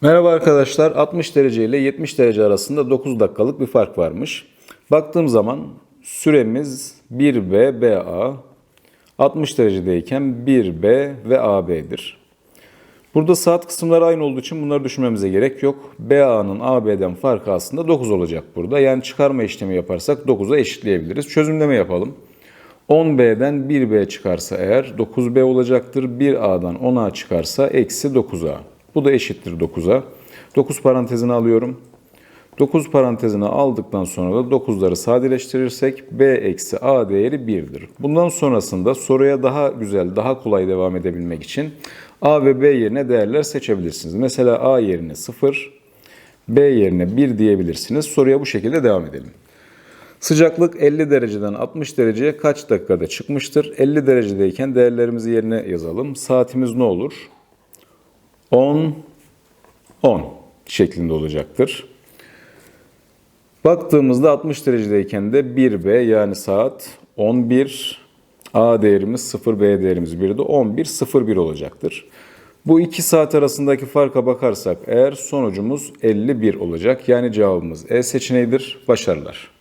Merhaba arkadaşlar. 60 derece ile 70 derece arasında 9 dakikalık bir fark varmış. Baktığım zaman süremiz 1B, BA. 60 derecedeyken 1B ve AB'dir. Burada saat kısımları aynı olduğu için bunları düşünmemize gerek yok. BA'nın AB'den farkı aslında 9 olacak burada. Yani çıkarma işlemi yaparsak 9'a eşitleyebiliriz. Çözümleme yapalım. 10B'den 1B çıkarsa eğer 9B olacaktır. 1A'dan 10A çıkarsa eksi 9A. Bu da eşittir 9'a. 9 parantezini alıyorum. 9 parantezini aldıktan sonra da 9'ları sadeleştirirsek B eksi A değeri 1'dir. Bundan sonrasında soruya daha güzel, daha kolay devam edebilmek için A ve B yerine değerler seçebilirsiniz. Mesela A yerine 0, B yerine 1 diyebilirsiniz. Soruya bu şekilde devam edelim. Sıcaklık 50 dereceden 60 dereceye kaç dakikada çıkmıştır? 50 derecedeyken değerlerimizi yerine yazalım. Saatimiz ne olur? 10, 10 şeklinde olacaktır. Baktığımızda 60 derecedeyken de 1B yani saat 11, A değerimiz 0, B değerimiz 1 de 11, 01 olacaktır. Bu iki saat arasındaki farka bakarsak eğer sonucumuz 51 olacak. Yani cevabımız E seçeneğidir. Başarılar.